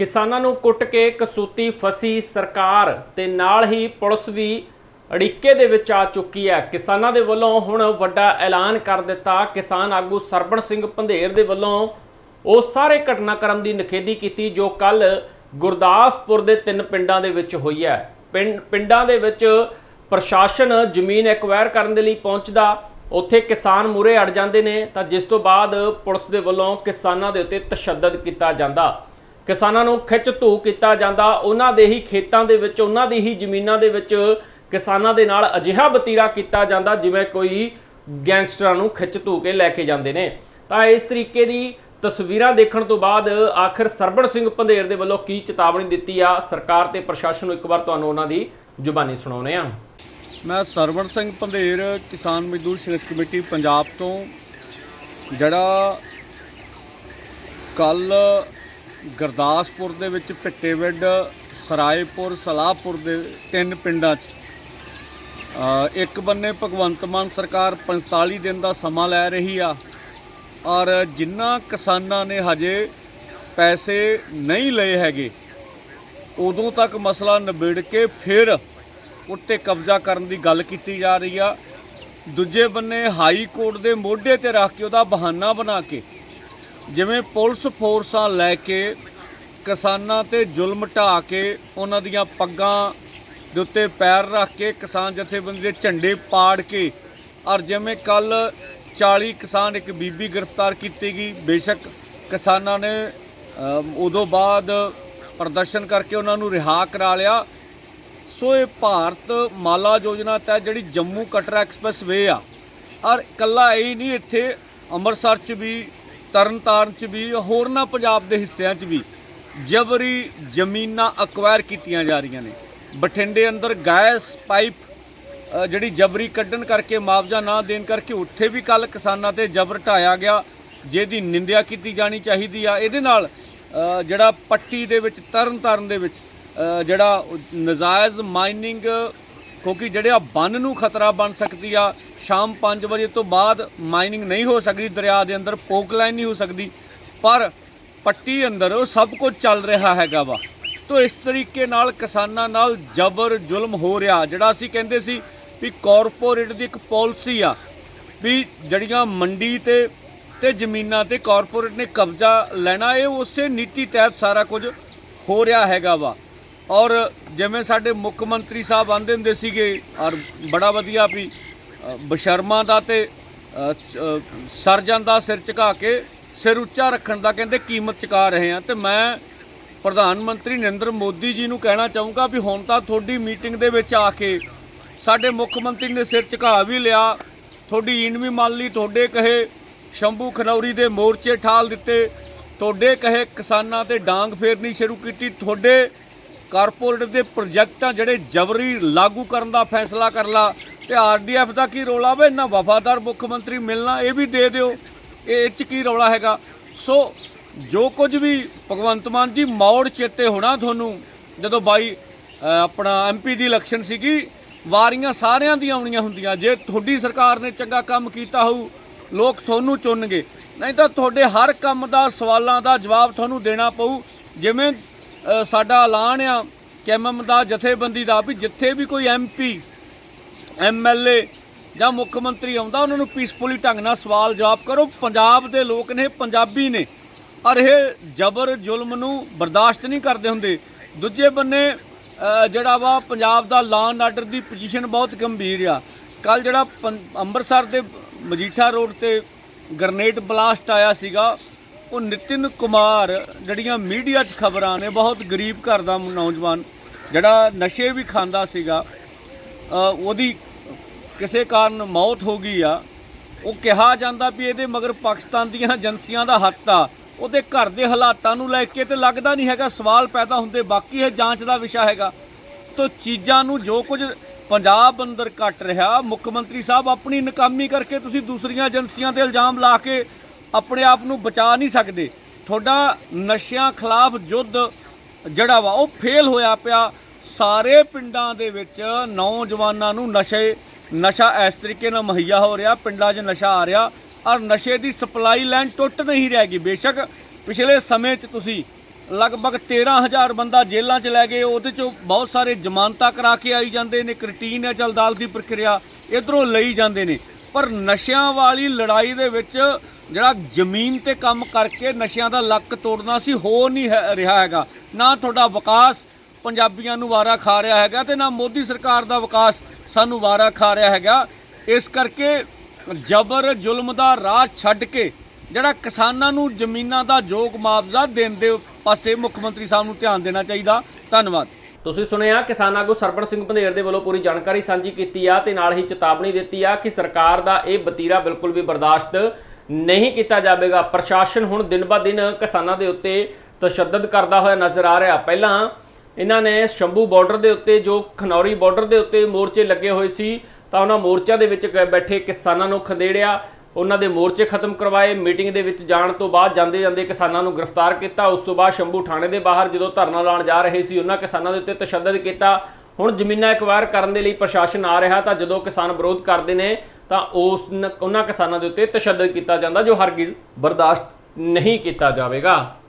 ਕਿਸਾਨਾਂ ਨੂੰ ਕੁੱਟ ਕੇ ਕਸੂਤੀ ਫਸੀ ਸਰਕਾਰ ਤੇ ਨਾਲ ਹੀ ਪੁਲਿਸ ਵੀ ਅੜਿੱਕੇ ਦੇ ਵਿੱਚ ਆ ਚੁੱਕੀ ਹੈ। ਕਿਸਾਨਾਂ ਦੇ ਵੱਲੋਂ ਹੁਣ ਵੱਡਾ ਐਲਾਨ ਕਰ ਦਿੱਤਾ। ਕਿਸਾਨ ਆਗੂ ਸਰਬਣ ਸਿੰਘ ਪੰਧੇਰ ਦੇ ਵੱਲੋਂ ਉਹ ਸਾਰੇ ਘਟਨਾਕ੍ਰਮ ਦੀ ਨਿਖੇਧੀ ਕੀਤੀ ਜੋ ਕੱਲ ਗੁਰਦਾਸਪੁਰ ਦੇ ਤਿੰਨ ਪਿੰਡਾਂ ਦੇ ਵਿੱਚ ਹੋਈ ਹੈ। ਪਿੰਡ, ਪਿੰਡਾਂ ਦੇ ਵਿੱਚ ਪ੍ਰਸ਼ਾਸਨ ਜ਼ਮੀਨ ਐਕਵਾਇਰ ਕਰਨ ਦੇ ਲਈ ਪਹੁੰਚਦਾ। ਉੱਥੇ ਕਿਸਾਨ ਮੂਰੇ ਅੜ ਜਾਂਦੇ ਨੇ ਤਾਂ ਜਿਸ ਤੋਂ ਬਾਅਦ ਪੁਲਿਸ ਦੇ ਵੱਲੋਂ ਕਿਸਾਨਾਂ ਦੇ ਉੱਤੇ ਤਸ਼ੱਦਦ ਕੀਤਾ ਜਾਂਦਾ। ਕਿਸਾਨਾਂ ਨੂੰ ਖਿੱਚ ਧੂ ਕੀਤਾ ਜਾਂਦਾ। ਉਹਨਾਂ ਦੇ ਹੀ ਖੇਤਾਂ ਦੇ ਵਿੱਚ, ਉਹਨਾਂ ਦੀ ਹੀ ਜ਼ਮੀਨਾਂ ਦੇ ਵਿੱਚ ਕਿਸਾਨਾਂ ਦੇ ਨਾਲ ਅਜਿਹਾ ਬਤੀਰਾ ਕੀਤਾ ਜਾਂਦਾ ਜਿਵੇਂ ਕੋਈ ਗੈਂਗਸਟਰਾਂ ਨੂੰ ਖਿੱਚ ਧੂ ਕੇ ਲੈ ਕੇ ਜਾਂਦੇ ਨੇ। ਤਾਂ ਇਸ ਤਰੀਕੇ ਦੀ ਤਸਵੀਰਾਂ ਦੇਖਣ ਤੋਂ ਬਾਅਦ ਆਖਿਰ ਸਰਬਣ ਸਿੰਘ ਪੰਧੇਰ ਦੇ ਵੱਲੋਂ ਕੀ ਚੇਤਾਵਨੀ ਦਿੱਤੀ ਆ? ਸਰਕਾਰ ਤੇ ਪ੍ਰਸ਼ਾਸਨ ਨੂੰ ਇੱਕ ਵਾਰ ਤੁਹਾਨੂੰ ਉਹਨਾਂ ਦੀ ਜ਼ੁਬਾਨੀ ਸੁਣਾਉਨੇ ਆ ਮੈਂ ਸਰਵਣ ਸਿੰਘ ਪੰਧੇਰ, ਕਿਸਾਨ ਮਜ਼ਦੂਰ ਸੰਘਰਸ਼ ਕਮੇਟੀ ਪੰਜਾਬ ਤੋਂ। ਜਿਹੜਾ ਕੱਲ ਗੁਰਦਾਸਪੁਰ ਦੇ ਵਿੱਚ ਭਿੱਟੇਵਿੰਡ ਸਰਾਏਪੁਰ, ਸਲਾਹਪੁਰ ਦੇ ਤਿੰਨ ਪਿੰਡਾਂ 'ਚ। ਇੱਕ ਬੰਨੇ ਭਗਵੰਤ ਮਾਨ ਸਰਕਾਰ 45 ਦਿਨ ਦਾ ਸਮਾਂ ਲੈ ਰਹੀ ਆ ਔਰ ਜਿਨ੍ਹਾਂ ਕਿਸਾਨਾਂ ਨੇ ਹਜੇ ਪੈਸੇ ਨਹੀਂ ਲਏ ਹੈਗੇ, ਉਦੋਂ ਤੱਕ ਮਸਲਾ ਨਿਬੇੜ ਕੇ ਫਿਰ ਉੱਤੇ ਕਬਜ਼ਾ ਕਰਨ ਦੀ ਗੱਲ ਕੀਤੀ ਜਾ ਰਹੀ ਆ। ਦੂਜੇ ਬੰਨੇ ਹਾਈ ਕੋਰਟ ਦੇ ਮੋਢੇ ਤੇ ਰੱਖ ਕੇ ਉਹਦਾ ਬਹਾਨਾ ਬਣਾ ਕੇ ਜਿਵੇਂ ਪੁਲਿਸ ਫੋਰਸਾਂ ਲੈ ਕੇ ਕਿਸਾਨਾਂ ਤੇ ਜ਼ੁਲਮ ਢਾ ਕੇ ਉਹਨਾਂ ਦੀਆਂ ਪੱਗਾਂ ਦੇ ਉੱਤੇ ਪੈਰ ਰੱਖ ਕੇ ਕਿਸਾਨ ਜਥੇਬੰਦੀ ਦੇ ਝੰਡੇ ਪਾੜ ਕੇ ਔਰ ਜਿਵੇਂ ਕੱਲ 40 ਕਿਸਾਨ ਇੱਕ ਬੀਬੀ ਗ੍ਰਿਫਤਾਰ ਕੀਤੀ ਗਈ ਬੇਸ਼ੱਕ ਕਿਸਾਨਾਂ ਨੇ ਅਮ, ਉਦੋਂ ਬਾਅਦ ਪ੍ਰਦਰਸ਼ਨ ਕਰਕੇ ਉਹਨਾਂ ਨੂੰ ਰਿਹਾ ਕਰਾ ਲਿਆ। ਸੋ ਇਹ ਭਾਰਤ ਮਾਲਾ ਯੋਜਨਾ ਤਹਿਤ ਜਿਹੜੀ ਜੰਮੂ ਕਟਰਾ ਐਕਸਪ੍ਰੈਸ ਵੇ ਆ। ਔਰ ਕੱਲਾ ਇਹ ਹੀ ਨਹੀਂ ਇੱਥੇ ਅੰਮ੍ਰਿਤਸਰ 'ਚ ਵੀ ਤਰਨਤਾਰਨ 'ਚ ਵੀ ਹੋਰਨਾਂ ਪੰਜਾਬ ਦੇ ਹਿੱਸਿਆਂ 'ਚ ਵੀ ਜਬਰੀ ਜ਼ਮੀਨਾਂ ਅਕਵਾਇਰ ਕੀਤੀਆਂ ਜਾ ਰਹੀਆਂ ਨੇ। ਬਠਿੰਡੇ ਅੰਦਰ ਗੈਸ ਪਾਈਪ ਜਿਹੜੀ ਜਬਰੀ ਕੱਢਣ ਕਰਕੇ ਮੁਆਵਜ਼ਾ ਨਾ ਦੇਣ ਕਰਕੇ ਉੱਥੇ ਵੀ ਕੱਲ ਕਿਸਾਨਾਂ ਤੇ ਜਬਰ ਢਾਇਆ ਗਿਆ। ਜਿਹਦੀ ਨਿੰਦਿਆ ਕੀਤੀ ਜਾਣੀ ਚਾਹੀਦੀ ਆ। ਇਹਦੇ ਨਾਲ ਜਿਹੜਾ ਪੱਟੀ ਦੇ ਵਿੱਚ, ਤਰਨਤਾਰਨ ਦੇ ਵਿੱਚ ਜਿਹੜਾ ਉਹ ਨਜਾਇਜ਼ ਮਾਈਨਿੰਗ, ਕਿਉਂਕਿ ਜਿਹੜੇ ਆ ਬੰਨ ਨੂੰ ਖਤਰਾ ਬਣ ਸਕਦੀ ਆ। ਸ਼ਾਮ 5 ਵਜੇ ਤੋਂ ਬਾਅਦ ਮਾਈਨਿੰਗ ਨਹੀਂ ਹੋ ਸਕਦੀ, ਦਰਿਆ ਦੇ ਅੰਦਰ ਪੋਕ ਲਾਈਨ ਨਹੀਂ ਹੋ ਸਕਦੀ, ਪਰ ਪੱਟੀ ਅੰਦਰ ਉਹ ਸਭ ਕੁਝ ਚੱਲ ਰਿਹਾ ਹੈਗਾ ਵਾ। ਤੋ ਇਸ ਤਰੀਕੇ ਨਾਲ ਕਿਸਾਨਾਂ ਨਾਲ ਜ਼ਬਰ ਜ਼ੁਲਮ ਹੋ ਰਿਹਾ, ਜਿਹੜਾ ਅਸੀਂ ਕਹਿੰਦੇ ਸੀ ਵੀ ਕਾਰਪੋਰੇਟ ਦੀ ਇੱਕ ਪਾਲਿਸੀ ਆ, ਵੀ ਜਿਹੜੀਆਂ ਮੰਡੀ ਤੇ ਤੇ ਜ਼ਮੀਨਾਂ ਤੇ ਕਾਰਪੋਰੇਟ ਨੇ ਕਬਜ਼ਾ ਲੈਣਾ, ਇਹ ਉਸੇ ਨੀਤੀ ਤਹਿਤ ਸਾਰਾ ਕੁਝ ਹੋ ਰਿਹਾ ਹੈਗਾ ਵਾ। ਔਰ ਜਿਵੇਂ ਸਾਡੇ ਮੁੱਖ ਮੰਤਰੀ ਸਾਹਿਬ ਆਂਦੇ ਹੁੰਦੇ ਸੀਗੇ, ਔਰ ਬੜਾ ਵਧੀਆ ਵੀ ਬਸ਼ਰਮਾਂ ਦਾ ਤੇ ਸਰਜਨ ਦਾ ਸਿਰ ਝੁਕਾ ਕੇ ਸਿਰ ਉੱਚਾ ਰੱਖਣ ਦਾ ਕਹਿੰਦੇ ਕੀਮਤ ਚੁਕਾ ਰਹੇ ਆ ਤੇ ਮੈਂ ਪ੍ਰਧਾਨ ਮੰਤਰੀ ਨਰਿੰਦਰ ਮੋਦੀ ਜੀ ਨੂੰ ਕਹਿਣਾ ਚਾਹੂੰਗਾ ਵੀ ਹੁਣ ਤਾਂ ਤੁਹਾਡੀ ਮੀਟਿੰਗ ਦੇ ਵਿੱਚ ਆ ਕੇ ਸਾਡੇ ਮੁੱਖ ਮੰਤਰੀ ਨੇ ਸਿਰ ਝੁਕਾ ਵੀ ਲਿਆ, ਤੁਹਾਡੀ ਈਨ ਵੀ ਮੰਨ ਲਈ ਤੁਹਾਡੇ ਕਹੇ ਸ਼ੰਭੂ ਖਨੌਰੀ ਦੇ ਮੋਰਚੇ ਠਾਲ ਦਿੱਤੇ, ਤੁਹਾਡੇ ਕਹੇ ਕਿਸਾਨਾਂ ਤੇ ਡਾਂਗ ਫੇਰਨੀ ਸ਼ੁਰੂ ਕੀਤੀ, ਤੁਹਾਡੇ ਕਾਰਪੋਰੇਟ ਦੇ ਪ੍ਰੋਜੈਕਟਾਂ ਜਿਹੜੇ ਜਬਰੀ ਲਾਗੂ ਕਰਨ ਦਾ ਫੈਸਲਾ ਕਰ ਲਾ ਤੇ ਆਰਡੀਐਫ ਦਾ ਕੀ ਰੋਲਾ ਵੇ? ਇੰਨਾ ਵਫਾਦਾਰ ਮੁੱਖ ਮੰਤਰੀ ਮਿਲਣਾ ਇਹ ਵੀ ਦੇ ਦਿਓ। ਇਹ ਇਹ 'ਚ ਕੀ ਰੌਲਾ ਹੈਗਾ? ਸੋ ਜੋ ਕੁਝ ਵੀ ਭਗਵੰਤ ਮਾਨ ਜੀ ਮੌੜ ਚੇਤੇ ਹੋਣਾ ਤੁਹਾਨੂੰ ਜਦੋਂ ਬਾਈ ਅ, ਆਪਣਾ ਐਮਪੀ ਦੀ ਇਲੈਕਸ਼ਨ ਸੀਗੀ ਵਾਰੀਆਂ ਸਾਰਿਆਂ ਦੀਆਂ ਆਉਣੀਆਂ ਹੁੰਦੀਆਂ। ਜੇ ਤੁਹਾਡੀ ਸਰਕਾਰ ਨੇ ਚੰਗਾ ਕੰਮ ਕੀਤਾ ਹੋਊ ਲੋਕ ਤੁਹਾਨੂੰ ਚੁਣਨਗੇ। ਨਹੀਂ ਤਾਂ ਤੁਹਾਡੇ ਹਰ ਕੰਮ ਦਾ ਸਵਾਲਾਂ ਦਾ ਜਵਾਬ ਤੁਹਾਨੂੰ ਦੇਣਾ ਪਊ। ਜਿਵੇਂ ਸਾਡਾ ਐਲਾਨ ਆ ਕੈਮਮ ਦਾ ਜਥੇਬੰਦੀ ਦਾ ਵੀ ਜਿੱਥੇ ਵੀ ਕੋਈ ਐਮਪੀ ਐਮਐਲਏ ਜਾਂ ਮੁੱਖ ਮੰਤਰੀ ਆਉਂਦਾ, ਉਹਨਾਂ ਨੂੰ ਪੀਸਫੁਲੀ ਢੰਗ ਨਾਲ ਸਵਾਲ ਜਵਾਬ ਕਰੋ। ਪੰਜਾਬ ਦੇ ਲੋਕ ਨੇ, ਪੰਜਾਬੀ ਨੇ ਔਰ ਇਹ ਜ਼ਬਰ ਜ਼ੁਲਮ ਨੂੰ ਬਰਦਾਸ਼ਤ ਨਹੀਂ ਕਰਦੇ ਹੁੰਦੇ। ਦੂਜੇ ਬੰਨੇ ਜਿਹੜਾ ਵਾ ਪੰਜਾਬ ਦਾ ਲਾਅ ਐਂਡ ਆਰਡਰ ਦੀ ਪੋਜੀਸ਼ਨ ਬਹੁਤ ਗੰਭੀਰ ਆ। ਕੱਲ ਜਿਹੜਾ ਪੰ- ਅੰਮ੍ਰਿਤਸਰ ਦੇ ਮਜੀਠਾ ਰੋਡ ਤੇ ਗ੍ਰਨੇਡ ਬਲਾਸਟ ਆਇਆ ਸੀਗਾ, ਉਹ ਨਿਤਿਨ ਕੁਮਾਰ ਜਿਹੜੀਆਂ ਮੀਡੀਆ 'ਚ ਖਬਰਾਂ ਨੇ, ਬਹੁਤ ਗਰੀਬ ਘਰ ਦਾ ਨੌਜਵਾਨ, ਜਿਹੜਾ ਨਸ਼ੇ ਵੀ ਖਾਂਦਾ ਸੀਗਾ ਉਹਦੀ ਕਿਸੇ ਕਾਰਨ ਮੌਤ ਹੋ ਗਈ ਆ। ਉਹ ਕਿਹਾ ਜਾਂਦਾ ਵੀ ਇਹਦੇ ਮਗਰ ਪਾਕਿਸਤਾਨ ਦੀਆਂ ਏਜੰਸੀਆਂ ਦਾ ਹੱਥ ਆ। ਉਹਦੇ ਘਰ ਦੇ ਹਾਲਾਤਾਂ ਨੂੰ ਲੈ ਕੇ ਤੇ ਲੱਗਦਾ ਨਹੀਂ ਹੈਗਾ ਸਵਾਲ ਪੈਦਾ ਹੁੰਦੇ, ਬਾਕੀ ਇਹ ਜਾਂਚ ਦਾ ਵਿਸ਼ਾ ਹੈਗਾ। ਤੋ ਚੀਜ਼ਾਂ ਨੂੰ ਜੋ ਕੁਝ ਪੰਜਾਬ ਅੰਦਰ ਘਟ ਰਿਹਾ, ਮੁੱਖ ਮੰਤਰੀ ਸਾਹਿਬ ਆਪਣੀ ਨਕਾਮੀ ਕਰਕੇ ਤੁਸੀਂ ਦੂਸਰੀਆਂ ਏਜੰਸੀਆਂ ਤੇ ਇਲਜ਼ਾਮ ਲਾ ਕੇ ਆਪਣੇ ਆਪ ਨੂੰ ਬਚਾ ਨਹੀਂ ਸਕਦੇ। ਤੁਹਾਡਾ ਨਸ਼ਿਆਂ ਖਿਲਾਫ ਯੁੱਧ ਜਿਹੜਾ ਵਾ, ਉਹ ਫੇਲ ਹੋਇਆ ਪਿਆ। ਸਾਰੇ ਪਿੰਡਾਂ ਦੇ ਵਿੱਚ ਨੌਜਵਾਨਾਂ ਨੂੰ ਨਸ਼ੇ, ਨਸ਼ਾ ਇਸ ਤਰੀਕੇ ਨਾਲ ਮੁਹੱਈਆ ਹੋ ਰਿਹਾ, ਪਿੰਡਾਂ 'ਚ ਨਸ਼ਾ ਆ ਰਿਹਾ, ਔਰ ਨਸ਼ੇ ਦੀ ਸਪਲਾਈ ਲਾਈਨ ਟੁੱਟ ਨਹੀਂ ਰਹਿ ਗਈ। ਬੇਸ਼ੱਕ ਪਿਛਲੇ ਸਮੇਂ 'ਚ ਤੁਸੀਂ ਲਗਭਗ 13000 ਬੰਦਾ ਜੇਲ੍ਹਾਂ 'ਚ ਲੈ ਗਏ, ਉਹਦੇ 'ਚੋਂ ਬਹੁਤ ਸਾਰੇ ਜ਼ਮਾਨਤਾਂ ਕਰਾ ਕੇ ਆਈ ਜਾਂਦੇ ਨੇ ਕਰਟੀਨ ਹੈ ਚਲਦਾਲ ਦੀ ਪ੍ਰਕਿਰਿਆ, ਇਧਰੋਂ ਲਈ ਜਾਂਦੇ ਨੇ। ਪਰ ਨਸ਼ਿਆਂ ਵਾਲੀ ਲੜਾਈ ਦੇ ਵਿੱਚ ਜਿਹੜਾ ਜ਼ਮੀਨ ਤੇ ਕੰਮ ਕਰਕੇ ਨਸ਼ਿਆਂ ਦਾ ਲੱਕ ਤੋੜਨਾ ਸੀ, ਹੋ ਨਹੀਂ ਹੈ- ਰਿਹਾ ਹੈਗਾ। ਨਾ ਤੁਹਾਡਾ ਵਿਕਾਸ ਪੰਜਾਬੀਆਂ ਨੂੰ ਵਾਰਾ ਖਾ ਰਿਹਾ ਹੈਗਾ ਤੇ ਨਾ ਮੋਦੀ ਸਰਕਾਰ ਦਾ ਵਿਕਾਸ ਸਾਨੂੰ ਵਾਰਾ ਖਾ ਰਿਹਾ ਹੈਗਾ। ਇਸ ਕਰਕੇ ਜ਼ਬਰ ਜ਼ੁਲਮ ਦਾ ਰਾਹ ਛੱਡ ਕੇ ਜਿਹੜਾ ਕਿਸਾਨਾਂ ਨੂੰ ਜ਼ਮੀਨਾਂ ਦਾ ਯੋਗ ਮੁਆਵਜ਼ਾ ਦੇਣ ਦੇ ਪਾਸੇ ਮੁੱਖ ਮੰਤਰੀ ਸਾਹਿਬ ਨੂੰ ਧਿਆਨ ਦੇਣਾ ਚਾਹੀਦਾ। ਧੰਨਵਾਦ। ਤੁਸੀਂ ਸੁਣਿਆ ਕਿਸਾਨ ਆਗੂ ਸਰਬਣ ਸਿੰਘ ਪੰਧੇਰ ਦੇ ਵੱਲੋਂ ਪੂਰੀ ਜਾਣਕਾਰੀ ਸਾਂਝੀ ਕੀਤੀ ਆ ਤੇ ਨਾਲ ਹੀ ਚੇਤਾਵਨੀ ਦਿੱਤੀ ਆ ਕਿ ਸਰਕਾਰ ਦਾ ਇਹ ਬਤੀਰਾ ਬਿਲਕੁਲ ਵੀ ਬਰਦਾਸ਼ਤ ਨਹੀਂ ਕੀਤਾ ਜਾਵੇਗਾ। ਪ੍ਰਸ਼ਾਸਨ ਹੁਣ ਦਿਨ ਬਾ ਦਿਨ ਕਿਸਾਨਾਂ ਦੇ ਉੱਤੇ ਤਸ਼ੱਦਦ ਕਰਦਾ ਹੋਇਆ ਨਜ਼ਰ ਆ ਰਿਹਾ। ਪਹਿਲਾਂ ਇਹਨਾਂ ਨੇ ਸ਼ੰਭੂ ਬਾਰਡਰ ਦੇ ਉੱਤੇ, ਜੋ ਖਨੌਰੀ ਬਾਰਡਰ ਦੇ ਉੱਤੇ ਮੋਰਚੇ ਲੱਗੇ ਹੋਏ ਸੀ, ਤਾਂ ਉਹਨਾਂ ਮੋਰਚਿਆਂ ਦੇ ਵਿੱਚ ਬੈਠੇ ਕਿਸਾਨਾਂ ਨੂੰ ਖੰਦੇੜਿਆ। ਉਹਨਾਂ ਦੇ ਮੋਰਚੇ ਖਤਮ ਕਰਵਾਏ। ਮੀਟਿੰਗ ਦੇ ਵਿੱਚ ਜਾਣ ਤੋਂ ਬਾਅਦ ਜਾਂਦੇ ਜਾਂਦੇ ਕਿਸਾਨਾਂ ਨੂੰ ਗ੍ਰਿਫਤਾਰ ਕੀਤਾ। ਉਸ ਤੋਂ ਬਾਅਦ ਸ਼ੰਭੂ ਥਾਣੇ ਦੇ ਬਾਹਰ ਜਦੋਂ ਧਰਨਾ ਲਾਉਣ ਜਾ ਰਹੇ ਸੀ, ਉਹਨਾਂ ਕਿਸਾਨਾਂ ਦੇ ਉੱਤੇ ਤਸ਼ੱਦਦ ਕੀਤਾ। ਹੁਣ ਜ਼ਮੀਨਾਂ ਐਕਵਾਇਰ ਕਰਨ ਦੇ ਲਈ ਪ੍ਰਸ਼ਾਸਨ ਆ ਰਿਹਾ, ਤਾਂ ਜਦੋਂ ਕਿਸਾਨ ਵਿਰੋਧ ਕਰਦੇ ਨੇ, ਤਾਂ ਉਸ ਉਹਨਾਂ ਕਿਸਾਨਾਂ ਦੇ ਉੱਤੇ ਤਸ਼ੱਦਦ ਕੀਤਾ ਜਾਂਦਾ, ਜੋ ਹਰਗਿਜ਼ ਬਰਦਾਸ਼ਤ ਨਹੀਂ ਕੀਤਾ ਜਾਵੇਗਾ।